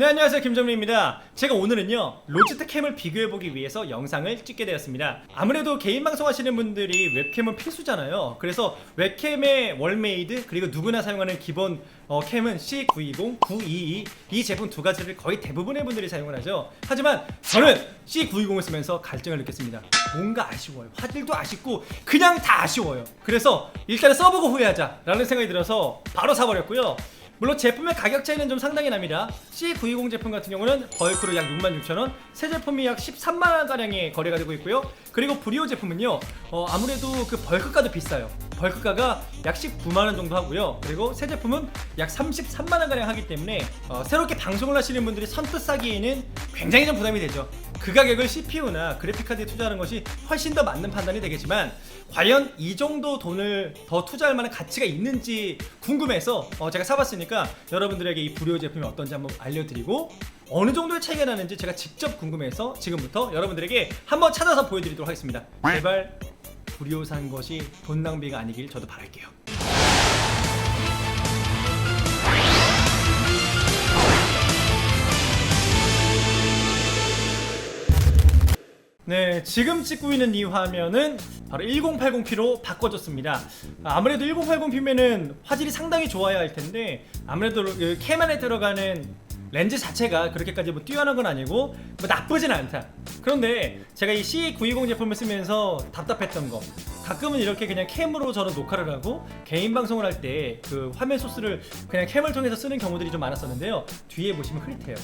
네 안녕하세요. 김정민입니다. 제가 오늘은요 로지텍 캠을 비교해보기 위해서 영상을 찍게 되었습니다. 아무래도 개인 방송하시는 분들이 웹캠은 필수잖아요. 그래서 웹캠의 월메이드 그리고 누구나 사용하는 기본 어, 캠은 C920, 922 이 제품 두 가지를 거의 대부분의 분들이 사용을 하죠. 하지만 저는 C920을 쓰면서 갈증을 느꼈습니다. 뭔가 아쉬워요. 화질도 아쉽고 그냥 다 아쉬워요. 그래서 일단은 써보고 후회하자 라는 생각이 들어서 바로 사버렸고요 물론 제품의 가격 차이는 좀 상당히 납니다. C920 제품 같은 경우는 벌크로 약 66,000원, 새 제품이 약 13만원 가량의 거래가 되고 있고요. 그리고 브리오 제품은요, 어, 아무래도 그 벌크가도 비싸요. 벌크가가 약 19만원 정도 하고요. 그리고 새 제품은 약 33만원 가량 하기 때문에 어, 새롭게 방송을 하시는 분들이 선뜻 사기에는 굉장히 좀 부담이 되죠. 그 가격을 CPU나 그래픽카드에 투자하는 것이 훨씬 더 맞는 판단이 되겠지만 과연 이 정도 돈을 더 투자할 만한 가치가 있는지 궁금해서 어, 제가 사봤으니까 여러분들에게 이 불효 제품이 어떤지 한번 알려드리고 어느 정도의 차이가 나는지 제가 직접 궁금해서 지금부터 여러분들에게 한번 찾아서 보여드리도록 하겠습니다. 제발 불효 산 것이 돈 낭비가 아니길 저도 바랄게요. 네, 지금 찍고 있는 이 화면은 바로 1080p로 바꿔줬습니다. 아무래도 1080p면은 화질이 상당히 좋아야 할 텐데 아무래도 그 캠 안에 들어가는 렌즈 자체가 그렇게까지 뭐 뛰어난 건 아니고 뭐 나쁘진 않다. 그런데 제가 이 C920 제품을 쓰면서 답답했던 거 가끔은 이렇게 그냥 캠으로 저는 녹화를 하고 개인 방송을 할 때 그 화면 소스를 그냥 캠을 통해서 쓰는 경우들이 좀 많았었는데요. 뒤에 보시면 흐릿해요.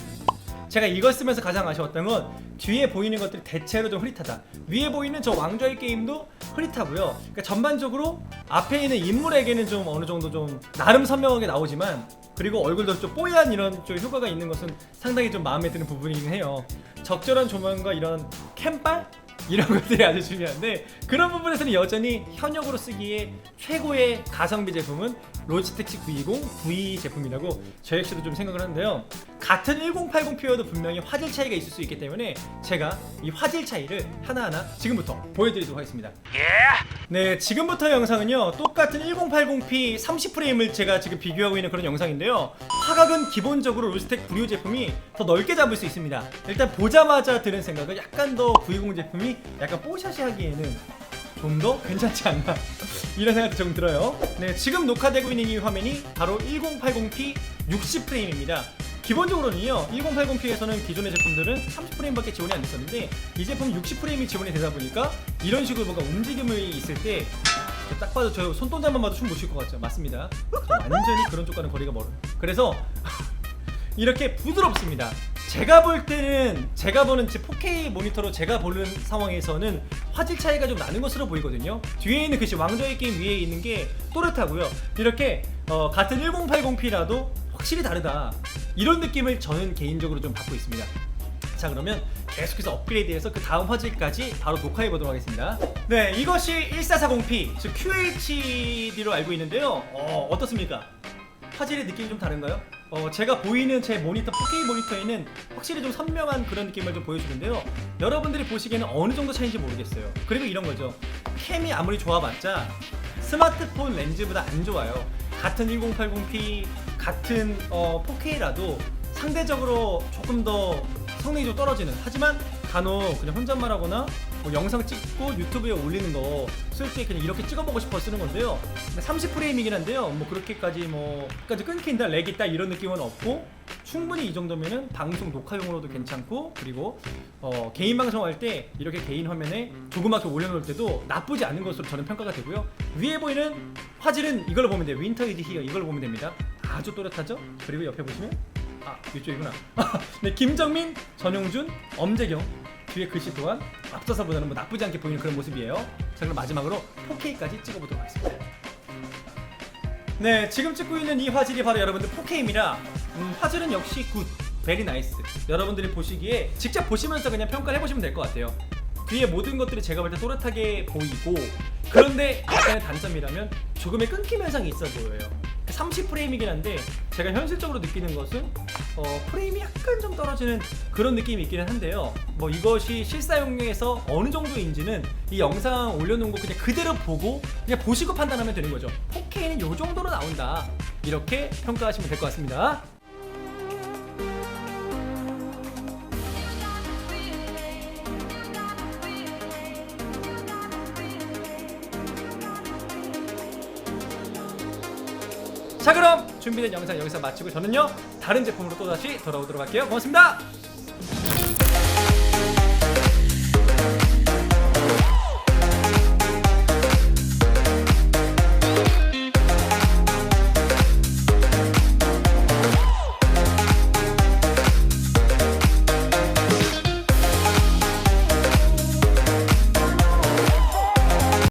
제가 이걸 쓰면서 가장 아쉬웠던 건 뒤에 보이는 것들이 대체로 좀 흐릿하다. 위에 보이는 저 왕좌의 게임도 흐릿하고요. 그러니까 전반적으로 앞에 있는 인물에게는 좀 어느 정도 좀 나름 선명하게 나오지만 그리고 얼굴도 좀 뽀얀 이런 좀 효과가 있는 것은 상당히 좀 마음에 드는 부분이긴 해요. 적절한 조명과 이런 캠빨 이런 것들이 아주 중요한데 그런 부분에서는 여전히 현역으로 쓰기에 최고의 가성비 제품은 로지텍 C920 V 제품이라고 저 역시도 좀 생각을 하는데요. 같은 1080p여도 분명히 화질 차이가 있을 수 있기 때문에 제가 이 화질 차이를 하나하나 지금부터 보여드리도록 하겠습니다. 네, 지금부터 영상은요 똑같은 1080p 30프레임을 제가 지금 비교하고 있는 그런 영상인데요. 화각은 기본적으로 로지텍 브리오 제품이 더 넓게 잡을 수 있습니다. 일단 보자마자 드는 생각은 약간 더920 제품이 약간 뽀샤시 하기에는 좀 더 괜찮지 않나 이런 생각도 좀 들어요. 네, 지금 녹화되고 있는 이 화면이 바로 1080p 60프레임입니다. 기본적으로는요 1080p에서는 기존의 제품들은 30프레임밖에 지원이 안 됐었는데 이 제품 60프레임이 지원이 되다 보니까 이런 식으로 뭔가 움직임이 있을 때 딱 봐도 저 손동작만 봐도 춤 못 출 것 같죠? 맞습니다. 저 완전히 그런 쪽과는 거리가 멀어요. 그래서 이렇게 부드럽습니다. 제가 볼 때는 제가 보는 지 4K 모니터로 제가 보는 상황에서는 화질 차이가 좀 나는 것으로 보이거든요. 뒤에 있는 글씨 왕좌의 게임 위에 있는 게 또렷하고요. 이렇게 어, 같은 1080p라도 확실히 다르다. 이런 느낌을 저는 개인적으로 좀 받고 있습니다. 자 그러면 계속해서 업그레이드해서 그 다음 화질까지 바로 녹화해 보도록 하겠습니다. 네, 이것이 1440p 즉 QHD로 알고 있는데요. 어, 어떻습니까? 화질의 느낌이 좀 다른가요? 어, 제가 보이는 제 모니터 4K 모니터에는 확실히 좀 선명한 그런 느낌을 좀 보여주는데요. 여러분들이 보시기에는 어느 정도 차이인지 모르겠어요. 그리고 이런 거죠. 캠이 아무리 좋아봤자 스마트폰 렌즈보다 안 좋아요. 같은 1080p, 같은 어, 4K라도 상대적으로 조금 더 성능이 좀 떨어지는. 하지만 간혹 그냥 혼잣말 하거나 뭐 영상 찍고 유튜브에 올리는 거 쓸때 그냥 이렇게 찍어보고 싶어 쓰는 건데요. 30프레임이긴 한데요. 뭐 그렇게까지 뭐 까지 끊긴다, 렉 있다 이런 느낌은 없고 충분히 이 정도면은 방송 녹화용으로도 괜찮고 그리고 어, 개인 방송할 때 이렇게 개인 화면에 조그맣게 올려놓을 때도 나쁘지 않은 것으로 저는 평가가 되고요. 위에 보이는 화질은 이걸로 보면 돼요. 윈터 이즈 히어 이걸로 보면 됩니다. 아주 또렷하죠? 그리고 옆에 보시면 아 이쪽이구나. 네 김정민, 전용준, 엄재경 뒤에 글씨 또한 앞서서 보다는 뭐 나쁘지 않게 보이는 그런 모습이에요. 자 그럼 마지막으로 4K까지 찍어보도록 하겠습니다. 네 지금 찍고 있는 이 화질이 바로 여러분들 4K입니다. 음, 화질은 역시 굿, 베리 나이스. 여러분들이 보시기에 직접 보시면서 그냥 평가를 해보시면 될 것 같아요. 뒤에 모든 것들이 제가 볼 때 또렷하게 보이고 그런데 약간의 단점이라면 조금의 끊김 현상이 있어 보여요. 30프레임이긴 한데 제가 현실적으로 느끼는 것은 어, 프레임이 약간 좀 떨어지는 그런 느낌이 있기는 한데요. 뭐 이것이 실사용에서 어느 정도인지는 이 영상 올려놓은 거 그냥 그대로 보고 그냥 보시고 판단하면 되는 거죠. 4K는 이 정도로 나온다. 이렇게 평가하시면 될 것 같습니다. 자 그럼 준비된 영상 여기서 마치고 저는요 다른 제품으로 또다시 돌아오도록 할게요. 고맙습니다